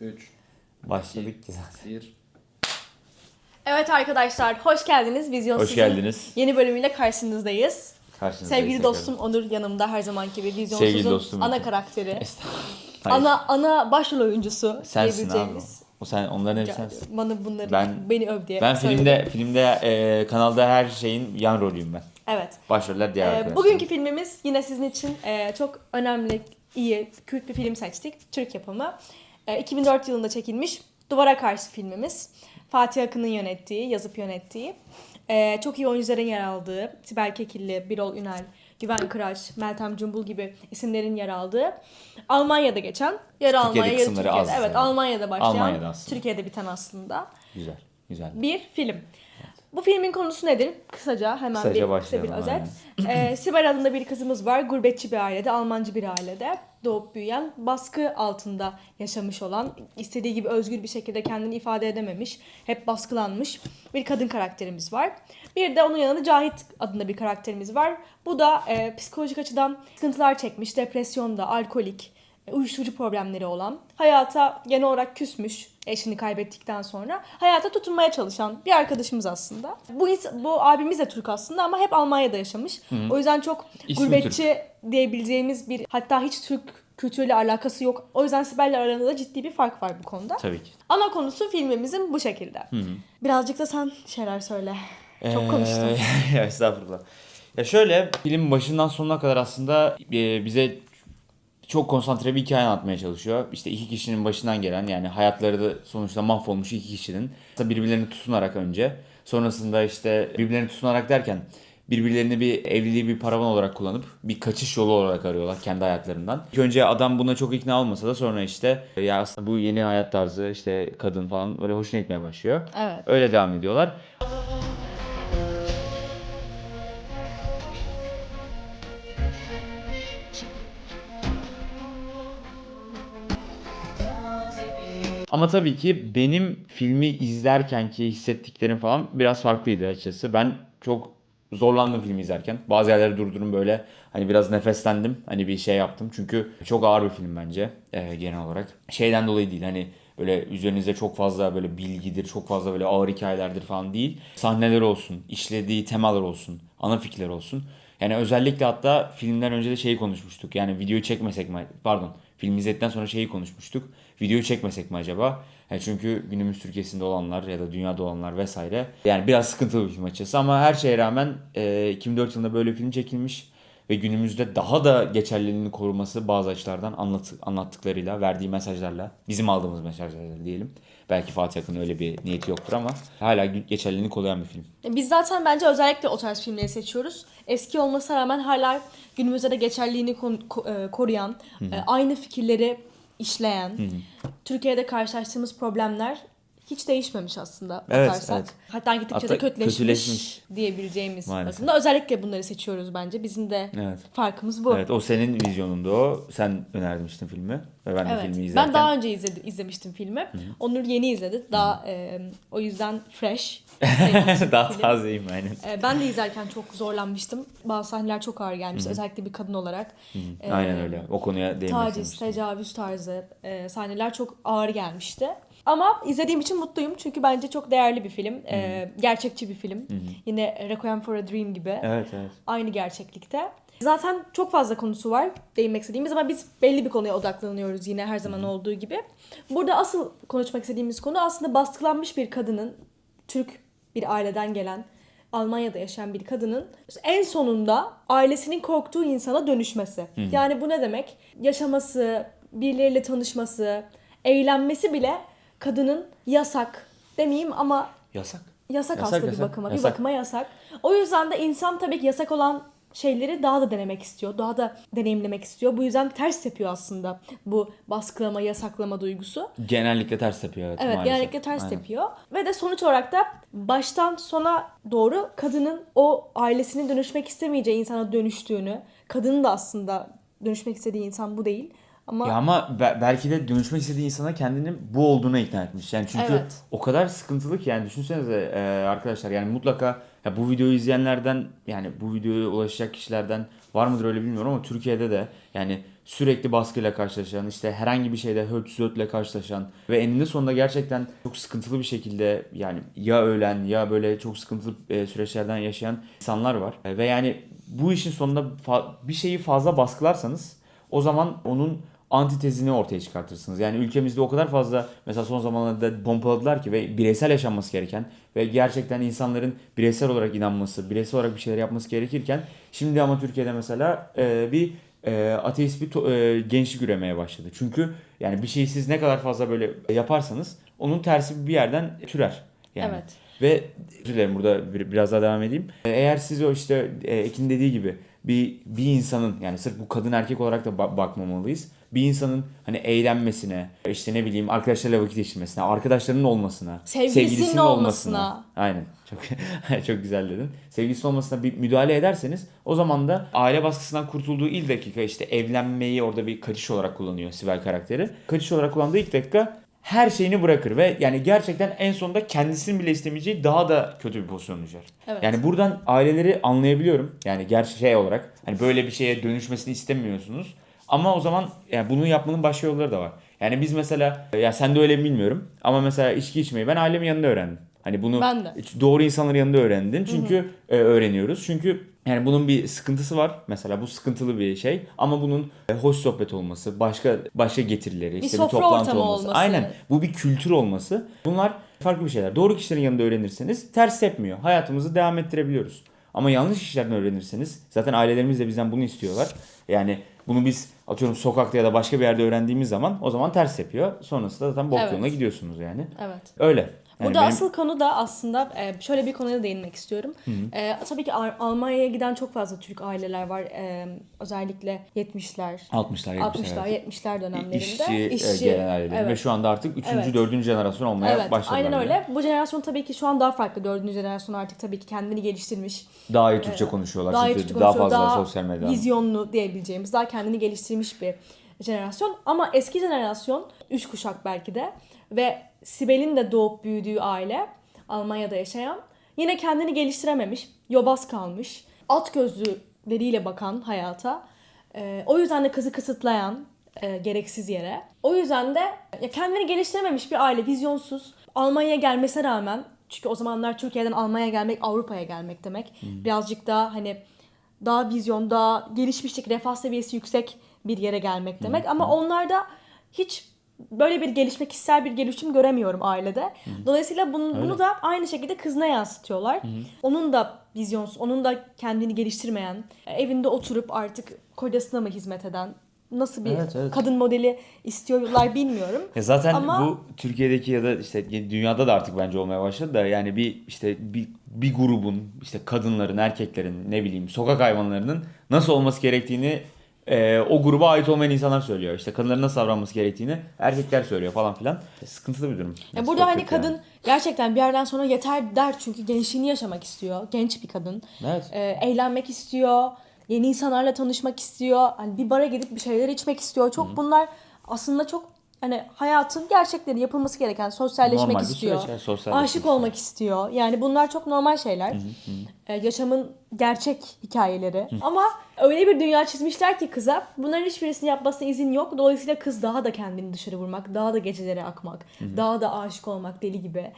3, Başladık ki zaten. 1. Evet arkadaşlar hoş geldiniz Vizyonsuz'un Hoş geldiniz. yeni bölümüyle karşınızdayız. Karşınızdayız Sevgili tekrar. dostum Onur yanımda her zamanki gibi Sevgili Vizyonsuz'un dostum. ana karakteri. Hayır, Ana ana başrol oyuncusu sensin abi. diyebileceğimiz. O sen onların hepsi sensin. Bana bunları Ben- beni öv diye Ben söyledi. filmde filmde e, kanalda her şeyin yan rolüyüm ben. Evet. Başroller diğer Ee, arkadaşlar. bugünkü filmimiz yine sizin için e, çok önemli, iyi, kült bir film seçtik. Türk yapımı. E, 2004 yılında çekilmiş Duvara Karşı filmimiz. Fatih Akın'ın yönettiği, yazıp yönettiği. E, çok iyi oyuncuların yer aldığı, Sibel Kekilli, Birol Ünal, Güven Kıraç, Meltem Cumbul gibi isimlerin yer aldığı. Almanya'da geçen, yarı Almanya, yarı Türkiye'de. az Evet, yani. Almanya'da başlayan, Almanya'da aslında. Türkiye'de biten aslında Güzel. Güzel. bir film. Bu filmin konusu nedir? Kısaca hemen Kısaca bir, kısa bir özet. Ee, Sibel adında bir kızımız var. Gurbetçi bir ailede, Almancı bir ailede doğup büyüyen, baskı altında yaşamış olan, istediği gibi özgür bir şekilde kendini ifade edememiş, hep baskılanmış bir kadın karakterimiz var. Bir de onun yanında Cahit adında bir karakterimiz var. Bu da e, psikolojik açıdan sıkıntılar çekmiş, depresyonda, alkolik, uyuşturucu problemleri olan, hayata genel olarak küsmüş eşini kaybettikten sonra hayata tutunmaya çalışan bir arkadaşımız aslında. Bu bu abimiz de Türk aslında ama hep Almanya'da yaşamış. O yüzden çok İsmi gurbetçi diyebileceğimiz bir hatta hiç Türk kültürüyle alakası yok. O yüzden Sibel'le arasında da ciddi bir fark var bu konuda. Tabii ki. Ana konusu filmimizin bu şekilde. Birazcık da sen şeyler söyle. Çok Ee, konuştum. ya estağfurullah. Ya şöyle film başından sonuna kadar aslında e, bize çok konsantre bir hikaye anlatmaya çalışıyor. İşte iki kişinin başından gelen yani hayatları da sonuçta mahvolmuş iki kişinin birbirlerini tutunarak önce sonrasında işte birbirlerini tutunarak derken birbirlerini bir evliliği bir paravan olarak kullanıp bir kaçış yolu olarak arıyorlar kendi hayatlarından. İlk önce adam buna çok ikna olmasa da sonra işte ya aslında bu yeni hayat tarzı işte kadın falan böyle hoşuna gitmeye başlıyor. Evet. Öyle devam ediyorlar. Ama tabii ki benim filmi izlerken ki hissettiklerim falan biraz farklıydı açıkçası. Ben çok zorlandım filmi izlerken. Bazı yerleri durdurdum böyle hani biraz nefeslendim. Hani bir şey yaptım. Çünkü çok ağır bir film bence e, genel olarak. Şeyden dolayı değil hani böyle üzerinize çok fazla böyle bilgidir, çok fazla böyle ağır hikayelerdir falan değil. Sahneler olsun, işlediği temalar olsun, ana fikirler olsun. Yani özellikle hatta filmden önce de şeyi konuşmuştuk. Yani videoyu çekmesek mi? Pardon. Film izledikten sonra şeyi konuşmuştuk. Videoyu çekmesek mi acaba? Yani çünkü günümüz Türkiye'sinde olanlar ya da dünyada olanlar vesaire. Yani biraz sıkıntılı bir film açıkçası ama her şeye rağmen e, 2004 yılında böyle film çekilmiş. Ve günümüzde daha da geçerliliğini koruması bazı açılardan anlat, anlattıklarıyla, verdiği mesajlarla, bizim aldığımız mesajlarla diyelim. Belki Fatih Akın'ın öyle bir niyeti yoktur ama hala geçerliliğini koruyan bir film. Biz zaten bence özellikle o tarz filmleri seçiyoruz. Eski olmasına rağmen hala günümüzde de geçerliliğini e, koruyan, e, aynı fikirleri işleyen, Türkiye'de karşılaştığımız problemler hiç değişmemiş aslında Evet, bakarsak. evet. Hatta gittikçe Hatta de kötüleşmiş, kötüleşmiş. diyebileceğimiz Maalesef. bakımda. Özellikle bunları seçiyoruz bence. Bizim de Evet. farkımız bu. Evet o senin vizyonunda o. Sen önermiştin filmi. Ve ben de Evet. filmi izlerken. Ben daha önce izledim, izlemiştim filmi. Onur yeni izledi. Daha e, o yüzden fresh. daha film. tazeyim aynen. E, ben de izlerken çok zorlanmıştım. Bazı sahneler çok ağır gelmiş. Özellikle bir kadın olarak. E, Aynen öyle. O konuya değinmek Taciz, tecavüz tarzı e, sahneler çok ağır gelmişti. Ama izlediğim için mutluyum çünkü bence çok değerli bir film. E, gerçekçi bir film. Yine Requiem for a Dream gibi. Evet evet. Aynı gerçeklikte. Zaten çok fazla konusu var değinmek istediğimiz ama biz belli bir konuya odaklanıyoruz yine her zaman olduğu gibi. Burada asıl konuşmak istediğimiz konu aslında baskılanmış bir kadının, Türk bir aileden gelen, Almanya'da yaşayan bir kadının en sonunda ailesinin korktuğu insana dönüşmesi. Yani bu ne demek? Yaşaması, birileriyle tanışması, eğlenmesi bile kadının yasak demeyeyim ama Yasak. Yasak, Yasak, aslında bir yasak, bakıma. yasak. Bir bakıma yasak. O yüzden de insan tabii ki yasak olan şeyleri daha da denemek istiyor. Daha da deneyimlemek istiyor. Bu yüzden ters yapıyor aslında bu baskılama, yasaklama duygusu. Genellikle ters yapıyor evet, Evet maalesef. genellikle ters Aynen. yapıyor. Ve de sonuç olarak da baştan sona doğru kadının o ailesinin dönüşmek istemeyeceği insana dönüştüğünü, kadının da aslında dönüşmek istediği insan bu değil. Ama Ya ama be- belki de dönüşmek istediği insana kendinin bu olduğuna ikna etmiş. Yani çünkü Evet. o kadar sıkıntılı ki yani düşünsenize e, arkadaşlar yani mutlaka ya bu videoyu izleyenlerden yani bu videoya ulaşacak kişilerden var mıdır öyle bilmiyorum ama Türkiye'de de yani sürekli baskıyla karşılaşan, işte herhangi bir şeyde hötsötle karşılaşan ve eninde sonunda gerçekten çok sıkıntılı bir şekilde yani ya ölen ya böyle çok sıkıntılı e, süreçlerden yaşayan insanlar var. E, Ve yani bu işin sonunda bir şeyi fazla baskılarsanız o zaman onun antitezini ortaya çıkartırsınız. Yani ülkemizde o kadar fazla mesela son zamanlarda pompaladılar ki ve bireysel yaşanması gereken ve gerçekten insanların bireysel olarak inanması, bireysel olarak bir şeyler yapması gerekirken şimdi ama Türkiye'de mesela e, bir e, ateist bir to- e, gençlik üremeye başladı. Çünkü yani bir şeyi siz ne kadar fazla böyle yaparsanız onun tersi bir yerden türer. Yani. Evet. Ve dilerim burada bir- biraz daha devam edeyim. E, Eğer siz o işte e, Ekin dediği gibi bir bir insanın yani sırf bu kadın erkek olarak da ba- bakmamalıyız. Bir insanın hani eğlenmesine, işte ne bileyim arkadaşlarıyla vakit geçirmesine, arkadaşlarının olmasına, Sevgilisinin olmasına. Aynen. Çok çok güzel dedin. Sevgilisi olmasına bir müdahale ederseniz o zaman da aile baskısından kurtulduğu ilk dakika işte evlenmeyi orada bir kaçış olarak kullanıyor Sibel karakteri. Kaçış olarak kullandığı ilk dakika her şeyini bırakır ve yani gerçekten en sonunda kendisinin bile istemeyeceği daha da kötü bir pozisyon düşer. Evet. Yani buradan aileleri anlayabiliyorum. Yani gerçi şey olarak hani böyle bir şeye dönüşmesini istemiyorsunuz. Ama o zaman yani bunu yapmanın başka yolları da var. Yani biz mesela ya sen de öyle mi bilmiyorum ama mesela içki içmeyi ben ailemin yanında öğrendim. Hani bunu Ben de. doğru insanların yanında öğrendin. Çünkü e, öğreniyoruz. Çünkü yani bunun bir sıkıntısı var. Mesela bu sıkıntılı bir şey ama bunun e, hoş sohbet olması, başka başka getirileri, işte bir toplantı olması. olması. Aynen. Bu bir kültür olması. Bunlar farklı bir şeyler. Doğru kişilerin yanında öğrenirseniz ters tepmiyor. Hayatımızı devam ettirebiliyoruz. Ama yanlış kişilerden öğrenirseniz zaten ailelerimiz de bizden bunu istiyorlar. Yani bunu biz atıyorum sokakta ya da başka bir yerde öğrendiğimiz zaman o zaman ters yapıyor. Sonrasında zaten bok Evet. yoluna gidiyorsunuz yani. Evet. Öyle. Yani Burada benim- asıl konu da aslında e, şöyle bir konuya değinmek istiyorum. E, tabii ki Al- Almanya'ya giden çok fazla Türk aileler var. E, özellikle 70'ler, 60'lar 70'ler. 60'lar, 70'ler dönemlerinde. İşçi, e, gelen aileler. evet. Ve şu anda artık 3. Evet. 4. jenerasyon olmaya Evet, başladılar. aynen öyle. Bu jenerasyon tabii ki şu an daha farklı. Dördüncü jenerasyon artık tabii ki kendini geliştirmiş. Daha iyi Türkçe konuşuyorlar. Daha çünkü Türkçe daha konuşuyor, fazla daha sosyal medyadan. vizyonlu diyebileceğimiz, daha kendini geliştirmiş bir jenerasyon. Ama eski jenerasyon, üç kuşak belki de ve Sibel'in de doğup büyüdüğü aile, Almanya'da yaşayan, yine kendini geliştirememiş, yobaz kalmış, at gözlüleriyle bakan hayata. Ee, o yüzden de kızı kısıtlayan, e, gereksiz yere. O yüzden de ya kendini geliştirememiş bir aile, vizyonsuz. Almanya'ya gelmesine rağmen, çünkü o zamanlar Türkiye'den Almanya'ya gelmek Avrupa'ya gelmek demek. Birazcık daha hani daha vizyon, daha gelişmişlik, refah seviyesi yüksek bir yere gelmek demek. Ama onlarda hiç böyle bir gelişmek ister bir gelişim göremiyorum ailede. Dolayısıyla bunu, bunu da aynı şekilde kızına yansıtıyorlar. Onun da vizyonsuz, onun da kendini geliştirmeyen, evinde oturup artık kocasına mı hizmet eden, nasıl bir Evet, evet. kadın modeli istiyorlar bilmiyorum. Ya zaten Ama- bu Türkiye'deki ya da işte dünyada da artık bence olmaya başladı da yani bir işte bir, bir grubun işte kadınların, erkeklerin ne bileyim sokak hayvanlarının nasıl olması gerektiğini e, o gruba ait olmayan insanlar söylüyor. İşte kadınların nasıl davranması gerektiğini erkekler söylüyor falan filan. Sıkıntılı bir durum. Ya Çok burada hani kötü yani. kadın gerçekten bir yerden sonra yeter der çünkü gençliğini yaşamak istiyor. Genç bir kadın. Evet. Ee, eğlenmek istiyor. Yeni insanlarla tanışmak istiyor. Hani bir bara gidip bir şeyler içmek istiyor. Çok bunlar aslında çok hani hayatın gerçekleri yapılması gereken sosyalleşmek Normal istiyor. süreç, evet, sosyalleşmek aşık istiyor. olmak istiyor. Yani bunlar çok normal şeyler. Yaşamın gerçek hikayeleri. Ama öyle bir dünya çizmişler ki kıza bunların hiçbirisini yapmasına izin yok. Dolayısıyla kız daha da kendini dışarı vurmak, daha da gecelere akmak, daha da aşık olmak deli gibi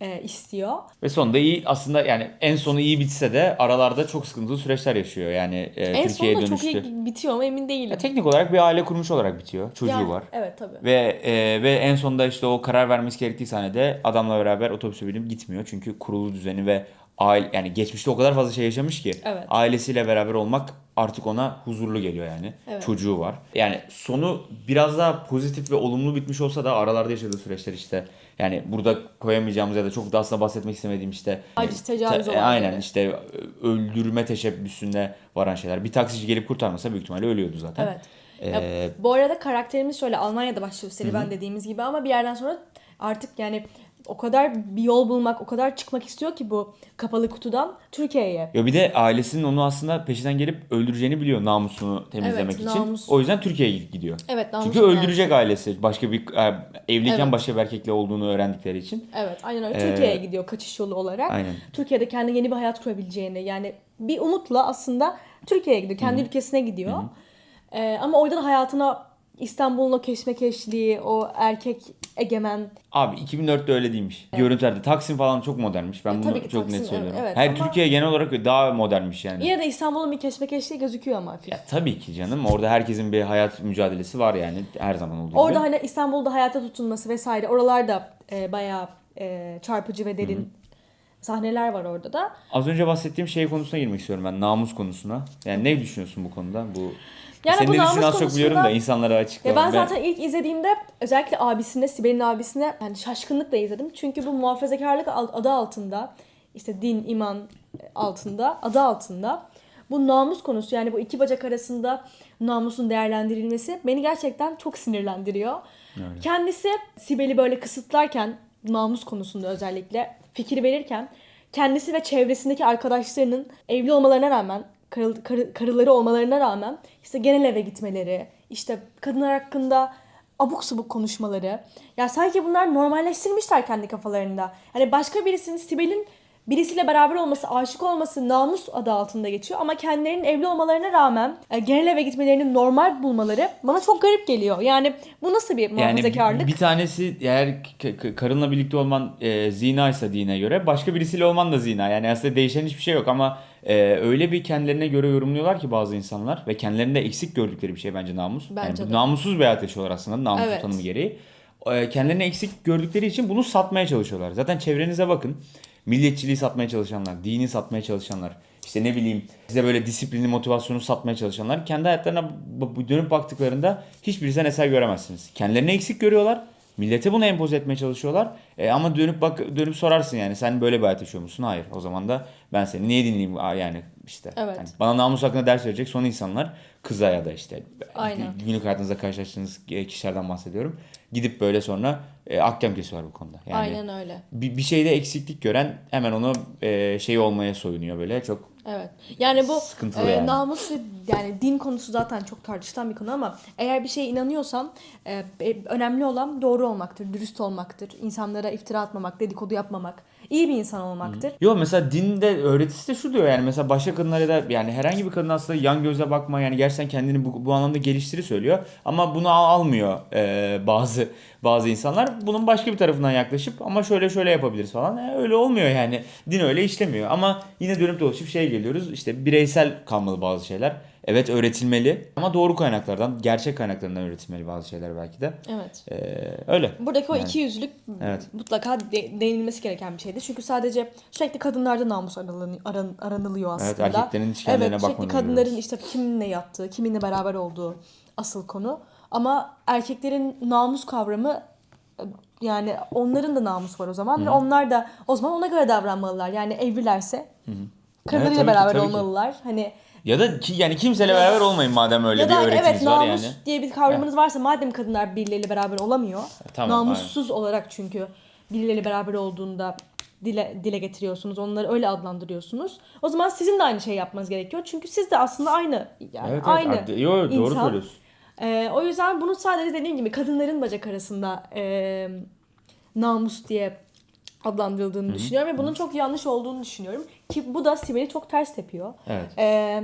e, istiyor. Ve sonunda iyi aslında yani en sonu iyi bitse de aralarda çok sıkıntılı süreçler yaşıyor. Yani e, En Türkiye'ye sonunda çok dönüştü. iyi bitiyor ama emin değilim. Ya teknik olarak bir aile kurmuş olarak bitiyor. Çocuğu Yani, var. Evet tabii. Ve e, ve en sonunda işte o karar vermesi gerektiği sahnede adamla beraber otobüse binip gitmiyor. Çünkü kurulu düzeni ve aile yani geçmişte o kadar fazla şey yaşamış ki Evet. ailesiyle beraber olmak artık ona huzurlu geliyor yani. Evet. Çocuğu var. Yani sonu biraz daha pozitif ve olumlu bitmiş olsa da aralarda yaşadığı süreçler işte yani burada koyamayacağımız ya da çok da aslında bahsetmek istemediğim işte Taciz, tecavüz te- olayları. aynen işte öldürme teşebbüsüne varan şeyler. Bir taksici gelip kurtarmasa büyük ihtimalle ölüyordu zaten. Evet. Ee, Ya, bu arada karakterimiz şöyle Almanya'da başlıyor serüven dediğimiz gibi ama bir yerden sonra artık yani o kadar bir yol bulmak, o kadar çıkmak istiyor ki bu kapalı kutudan Türkiye'ye. Ya bir de ailesinin onu aslında peşinden gelip öldüreceğini biliyor namusunu temizlemek Evet, için. namus. O yüzden Türkiye'ye gidiyor. Evet, namus Çünkü yani. öldürecek ailesi. Başka bir e, evliyken Evet. başka bir erkekle olduğunu öğrendikleri için. Evet, aynen öyle. Ee, Türkiye'ye gidiyor kaçış yolu olarak. Aynen. Türkiye'de kendi yeni bir hayat kurabileceğini yani bir umutla aslında Türkiye'ye gidiyor. Kendi ülkesine gidiyor. Ee, ama orada da hayatına İstanbul'un o keşmekeşliği, o erkek egemen Abi 2004'te öyle değilmiş. Görüntülerde Taksim falan çok modernmiş. Ben E, bunu çok Taksim, net söylüyorum. evet, Her ama- Türkiye genel olarak daha modernmiş yani. Yine de İstanbul'un bir keşmekeşliği gözüküyor ama hafif. Ya tabii ki canım. Orada herkesin bir hayat mücadelesi var yani her zaman olduğu Orada gibi. hani İstanbul'da hayata tutunması vesaire oralarda e, bayağı e, çarpıcı ve derin sahneler var orada da. Az önce bahsettiğim şey konusuna girmek istiyorum ben. Namus konusuna. Yani ne düşünüyorsun bu konuda? Bu Yani Senin bu namus az çok biliyorum da konusunda- insanlara Ya açıklayalım. ben zaten ilk izlediğimde özellikle abisine, Sibel'in abisine yani şaşkınlıkla izledim. Çünkü bu muhafazakarlık adı altında, işte din, iman altında, adı altında bu namus konusu yani bu iki bacak arasında namusun değerlendirilmesi beni gerçekten çok sinirlendiriyor. Kendisi Sibel'i böyle kısıtlarken namus konusunda özellikle fikir verirken kendisi ve çevresindeki arkadaşlarının evli olmalarına rağmen karı- karı- karıları olmalarına rağmen işte genel eve gitmeleri, işte kadınlar hakkında abuk subuk konuşmaları. Ya sanki bunlar normalleştirmişler kendi kafalarında. Hani başka birisinin Sibel'in birisiyle beraber olması, aşık olması namus adı altında geçiyor. Ama kendilerinin evli olmalarına rağmen e, genel eve gitmelerini normal bulmaları bana çok garip geliyor. Yani bu nasıl bir yani muhafazakarlık? bir, bir tanesi eğer karınla birlikte olman e, zina ise dine göre başka birisiyle olman da zina. Yani aslında değişen hiçbir şey yok ama e, öyle bir kendilerine göre yorumluyorlar ki bazı insanlar ve kendilerinde eksik gördükleri bir şey bence namus. Bence yani de. namussuz bir hayat yaşıyorlar aslında namus Evet. tanımı gereği. E, kendilerine eksik gördükleri için bunu satmaya çalışıyorlar. Zaten çevrenize bakın. Milliyetçiliği satmaya çalışanlar, dini satmaya çalışanlar, işte ne bileyim size böyle disiplini, motivasyonu satmaya çalışanlar kendi hayatlarına dönüp baktıklarında hiçbirinden eser göremezsiniz. Kendilerini eksik görüyorlar. Millete bunu empoze etmeye çalışıyorlar. E, ama dönüp bak dönüp sorarsın yani sen böyle bir hayat yaşıyor musun? Hayır. O zaman da ben seni niye dinleyeyim Aa, yani işte. Evet. Hani bana namus hakkında ders verecek son insanlar kıza ya da işte Aynen. günlük hayatınızda karşılaştığınız kişilerden bahsediyorum. Gidip böyle sonra e, ahkam kesiyorlar bu konuda. Yani Aynen öyle. bir, bir şeyde eksiklik gören hemen onu e, şey olmaya soyunuyor böyle çok Evet. Yani bu Sıkıntılı e, yani. namus ve yani din konusu zaten çok tartışılan bir konu ama eğer bir şeye inanıyorsan e, e, önemli olan doğru olmaktır, dürüst olmaktır, insanlara iftira atmamak, dedikodu yapmamak, iyi bir insan olmaktır. Yok mesela dinde öğretisi de şu diyor yani mesela başka kadınlara da yani herhangi bir kadın aslında yan göze bakma yani gerçekten kendini bu, bu anlamda geliştiri söylüyor ama bunu al- almıyor e, bazı bazı insanlar bunun başka bir tarafından yaklaşıp ama şöyle şöyle yapabiliriz falan E, öyle olmuyor yani din öyle işlemiyor ama yine dönüp dolaşıp şeye geliyoruz işte bireysel kalmalı bazı şeyler evet öğretilmeli ama doğru kaynaklardan gerçek kaynaklarından öğretilmeli bazı şeyler belki de Evet. E, öyle. Buradaki o Yani. iki yüzlük Evet. mutlaka de- değinilmesi gereken bir şeydi. Çünkü sadece sürekli kadınlarda namus aran- aranılıyor Evet, aslında. erkeklerin hiç kendilerine Evet, sürekli bakmadığını kadınların görüyoruz. işte kiminle yattığı, kiminle beraber olduğu asıl konu. Ama erkeklerin namus kavramı e, yani onların da namus var o zaman ve onlar da o zaman ona göre davranmalılar. Yani evlilerse karılarıyla tabii ki, beraber tabii ki. olmalılar. Hani Ya da ki, yani kimseyle beraber olmayın madem öyle ya bir da öğretiniz evet var namus yani. diye bir kavramınız varsa madem kadınlar birileriyle beraber olamıyor. tamam, namussuz olarak çünkü birileriyle beraber olduğunda dile, dile getiriyorsunuz. Onları öyle adlandırıyorsunuz. O zaman sizin de aynı şey yapmanız gerekiyor. Çünkü siz de aslında aynı yani Evet, evet. aynı Ad- Yo, doğru insan. söylüyorsun. Ee, o yüzden bunu sadece dediğim gibi kadınların bacak arasında e, namus diye adlandırıldığını düşünüyorum ve bunun çok yanlış olduğunu düşünüyorum ki bu da Sibel'i çok ters tepiyor. Evet. Ee,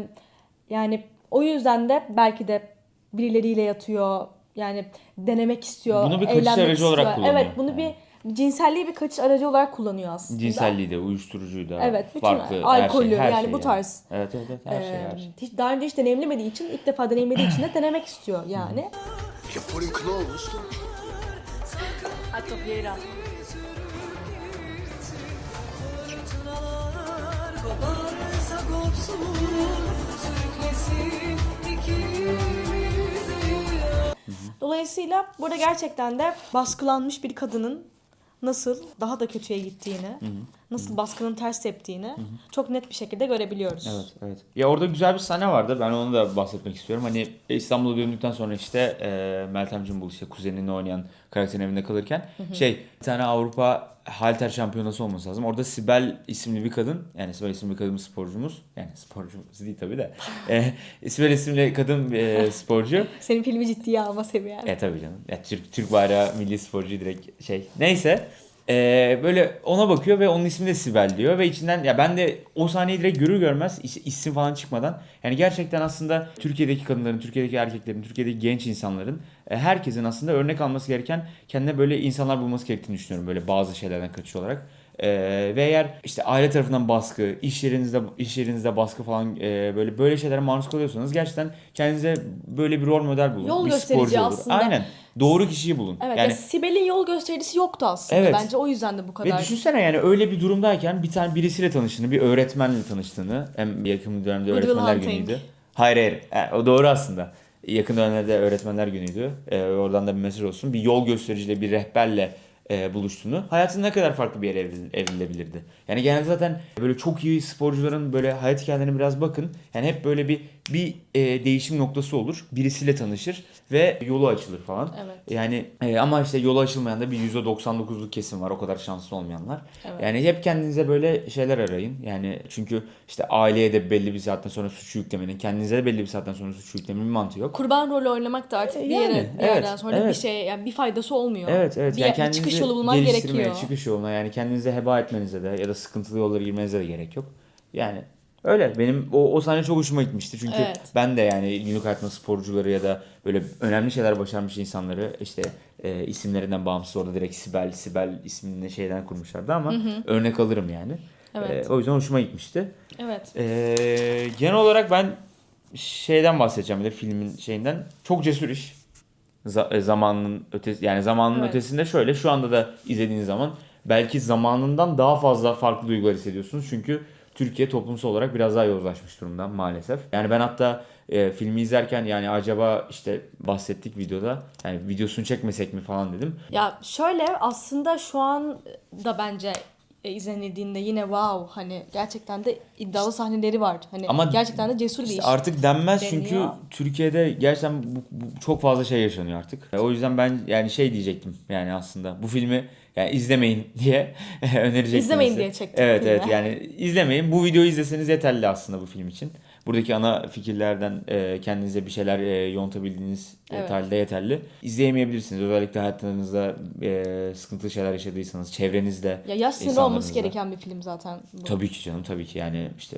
yani o yüzden de belki de birileriyle yatıyor. Yani denemek istiyor. Bunu bir kaçış aracı olarak istiyor. kullanıyor. Evet bunu bir cinselliği bir kaçış aracı olarak kullanıyor aslında. Cinselliği de, uyuşturucuyu da, Evet, bütün farklı, alkollü, her şey, her yani şey bu tarz. Evet, evet, evet, her şey, Ee, her şey. hiç daha önce hiç deneyimlemediği için ilk defa deneyimlediği için de denemek istiyor yani. Fırtınalar koparsa kopsun sürüklesin ikimizi Dolayısıyla burada gerçekten de baskılanmış bir kadının nasıl daha da kötüye gittiğini, nasıl baskının ters teptiğini çok net bir şekilde görebiliyoruz. Evet, evet. Ya orada güzel bir sahne vardı. Ben onu da bahsetmek istiyorum. Hani İstanbul'a döndükten sonra işte e, Meltem Cumbul işte kuzenini oynayan karakterin evinde kalırken şey bir tane Avrupa halter şampiyonası olması lazım. Orada Sibel isimli bir kadın yani Sibel isimli bir kadın sporcumuz yani sporcumuz değil tabii de e, Sibel isimli kadın e, sporcu Senin filmi ciddiye alma seviyen. E tabii canım. Ya Türk Türk bayrağı milli sporcu direkt şey. Neyse. Ee, böyle ona bakıyor ve onun ismi de Sibel diyor ve içinden ya ben de o sahneyi direkt görür görmez is- isim falan çıkmadan yani gerçekten aslında Türkiye'deki kadınların, Türkiye'deki erkeklerin, Türkiye'deki genç insanların e, herkesin aslında örnek alması gereken kendine böyle insanlar bulması gerektiğini düşünüyorum böyle bazı şeylerden kaçış olarak. Ee, ve eğer işte aile tarafından baskı, iş yerinizde iş yerinizde baskı falan e, böyle böyle şeylere maruz kalıyorsanız gerçekten kendinize böyle bir rol model bulun. Yol bir gösterici sporcu olur. aslında. Aynen. Doğru kişiyi bulun. Evet, yani ya Sibel'in yol göstericisi yoktu aslında Evet. bence o yüzden de bu ve kadar. düşünsene yani öyle bir durumdayken bir tane birisiyle tanıştığını, bir öğretmenle tanıştığını, hem yakın bir dönemde Good öğretmenler günüydü. Hayır hayır, o doğru aslında. Yakın dönemlerde öğretmenler günüydü. E, oradan da bir mesaj olsun. Bir yol göstericiyle, bir rehberle e, buluştuğunu. Hayatın ne kadar farklı bir yere evril- evrilebilirdi. Yani genelde zaten böyle çok iyi sporcuların böyle hayat hikayelerine biraz bakın. Yani hep böyle bir bir e, değişim noktası olur. Birisiyle tanışır ve yolu açılır falan. Evet. Yani e, ama işte yolu açılmayan da bir %99'luk kesim var. O kadar şanslı olmayanlar. Evet. Yani hep kendinize böyle şeyler arayın. Yani çünkü işte aileye de belli bir saatten sonra suçu yüklemenin, kendinize de belli bir saatten sonra suçu yüklemenin bir mantığı yok. Kurban rolü oynamak da artık bir, Yani, yere, evet, yerden sonra evet. bir şey yani bir faydası olmuyor. Evet evet. Bir, yani bir çıkış yolu geliştirmeye, gerekiyor. çıkış yoluna yani kendinizi heba etmenize de ya da sıkıntılı yollara girmenize de gerek yok. Yani öyle. Benim o, o sahne çok hoşuma gitmişti. Çünkü Evet. ben de yani günlük hayatında sporcuları ya da böyle önemli şeyler başarmış insanları işte e, isimlerinden bağımsız orada direkt Sibel, Sibel ismini şeyden kurmuşlardı ama örnek alırım yani. Evet. E, o yüzden hoşuma gitmişti. Evet. Ee, genel olarak ben şeyden bahsedeceğim bir de filmin şeyinden. Çok cesur iş. Za- e, zamanın ötesi yani zamanın Evet. ötesinde şöyle şu anda da izlediğiniz zaman belki zamanından daha fazla farklı duygular hissediyorsunuz. Çünkü Türkiye toplumsal olarak biraz daha yozlaşmış durumda maalesef. Yani ben hatta e, filmi izlerken yani acaba işte bahsettik videoda yani videosunu çekmesek mi falan dedim. Ya şöyle aslında şu an da bence e, izlenildiğinde yine wow hani gerçekten de iddialı sahneleri var. Hani Ama gerçekten de cesur bir İşte iş. artık denmez çünkü deniyor. Türkiye'de gerçekten bu, bu- çok fazla şey yaşanıyor artık. E, O yüzden ben yani şey diyecektim yani aslında bu filmi yani izlemeyin diye önerecektim. İzlemeyin size. diye çektik Evet filmi. evet yani izlemeyin. Bu videoyu izleseniz yeterli aslında bu film için. Buradaki ana fikirlerden e, kendinize bir şeyler e, yontabildiğiniz e, Evet. halde yeterli. İzleyemeyebilirsiniz. Özellikle hayatlarınızda e, sıkıntılı şeyler yaşadıysanız, çevrenizde Ya yaş sınırı olması gereken bir film zaten bu. Tabii ki canım tabii ki yani işte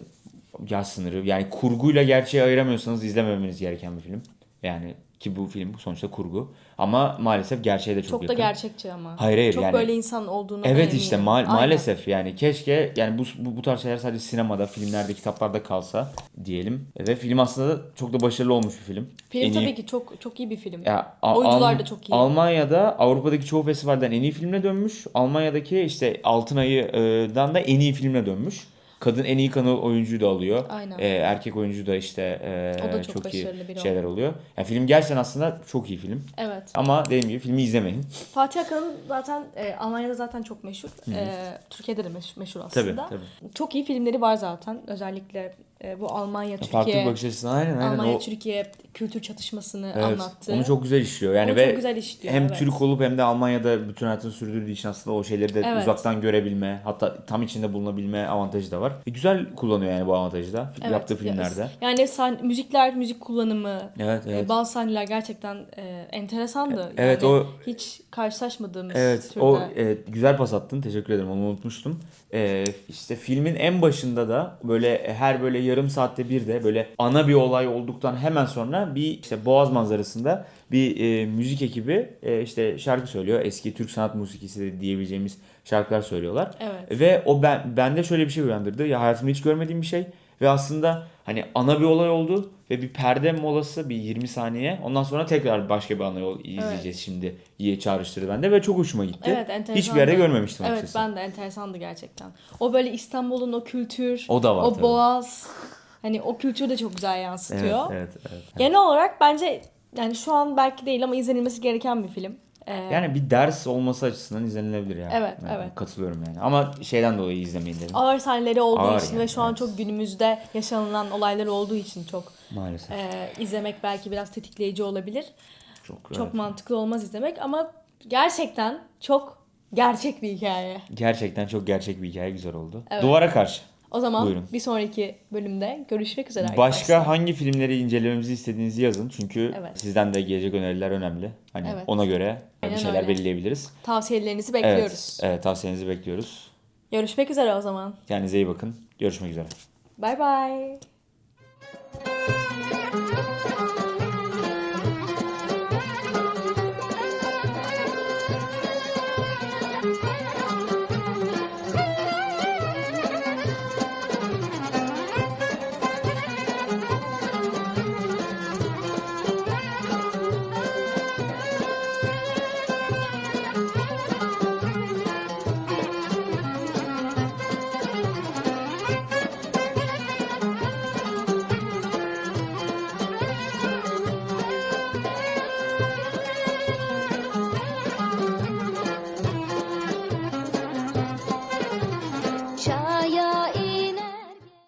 yaş sınırı yani kurguyla gerçeği ayıramıyorsanız izlememeniz gereken bir film. Yani ki bu film sonuçta kurgu ama maalesef gerçeğe de çok, Çok da yakın. gerçekçi ama. Hayır, hayır, Çok yani- böyle insan olduğunu Evet eminim. işte ma- Aynen. maalesef yani keşke yani bu, bu bu tarz şeyler sadece sinemada, filmlerde, kitaplarda kalsa diyelim. Ve film aslında çok da başarılı olmuş bir film. Film En iyi- tabii ki çok çok iyi bir film. ya, A- Oyuncular da çok iyi. Almanya'da Avrupa'daki çoğu festivalden en iyi filmle dönmüş. Almanya'daki işte Altın Ayı'dan da en iyi filmle dönmüş. Kadın en iyi kanal oyuncuyu da alıyor. Aynen. Ee, erkek oyuncu da işte e, O da çok çok, iyi şeyler oluyor. Yani film gerçekten aslında çok iyi film. Evet. Ama dediğim gibi filmi izlemeyin. Fatih Akın'ın zaten e, Almanya'da zaten çok meşhur. E, Türkiye'de de meşhur, meşhur Tabii aslında. tabii. Çok iyi filmleri var zaten. Özellikle e, bu Almanya Farklı Türkiye bir bakış açısından aynen aynen. Almanya o, Türkiye kültür çatışmasını evet, anlattı. Onu çok güzel işliyor. Yani Onu ve çok güzel işliyor, hem evet. Türk olup hem de Almanya'da bütün hayatını sürdürdüğü için aslında o şeyleri de Evet. uzaktan görebilme, hatta tam içinde bulunabilme avantajı da var. E, güzel kullanıyor yani bu avantajı da Evet, yaptığı ya- filmlerde. Yani sahn- müzikler, müzik kullanımı, Evet e, evet. bazı sahneler gerçekten e, enteresandı. Evet, Yani o- hiç karşılaşmadığımız Evet türde. o e, güzel pas attın teşekkür ederim onu unutmuştum. E, işte filmin en başında da böyle her böyle yarım saatte bir de böyle ana bir olay olduktan hemen sonra bir işte Boğaz manzarasında bir e, müzik ekibi e, işte şarkı söylüyor. Eski Türk sanat musikisi de diyebileceğimiz şarkılar söylüyorlar. Evet. Ve o ben bende şöyle bir şey uyandırdı. Ya hayatımda hiç görmediğim bir şey ve aslında hani ana bir olay oldu ve bir perde molası bir 20 saniye. Ondan sonra tekrar başka bir ana yol izleyeceğiz şimdi diye çağrıştırdı bende ve çok hoşuma gitti. Evet, enteresandı. Hiçbir yerde görmemiştim Evet açıkçası. ben de enteresandı gerçekten. O böyle İstanbul'un o kültür, O da var o tabii. boğaz. Hani o kültürü de çok güzel yansıtıyor. Evet, evet, evet. Genel olarak bence yani şu an belki değil ama izlenilmesi gereken bir film. Ee, Yani bir ders olması açısından izlenilebilir ya. Evet, Yani evet. Katılıyorum yani. Ama şeyden dolayı izlemeyin dedim. ağır sahneleri olduğu Ağır için yani, ve şu an evet. çok günümüzde yaşanılan olaylar olduğu için çok Maalesef. e, izlemek belki biraz tetikleyici olabilir. çok Çok evet. mantıklı olmaz izlemek ama gerçekten çok gerçek bir hikaye. Gerçekten çok gerçek bir hikaye güzel oldu. Evet. Duvara karşı. O zaman Buyurun. bir sonraki bölümde görüşmek üzere arkadaşlar. Başka hangi filmleri incelememizi istediğinizi yazın. Çünkü Evet. sizden de gelecek öneriler önemli. Hani Evet. ona göre Aynen bir şeyler öyle. belirleyebiliriz. Tavsiyelerinizi Evet, bekliyoruz. evet tavsiyenizi bekliyoruz. Görüşmek üzere o zaman. Kendinize iyi bakın. Görüşmek üzere. Bay bay.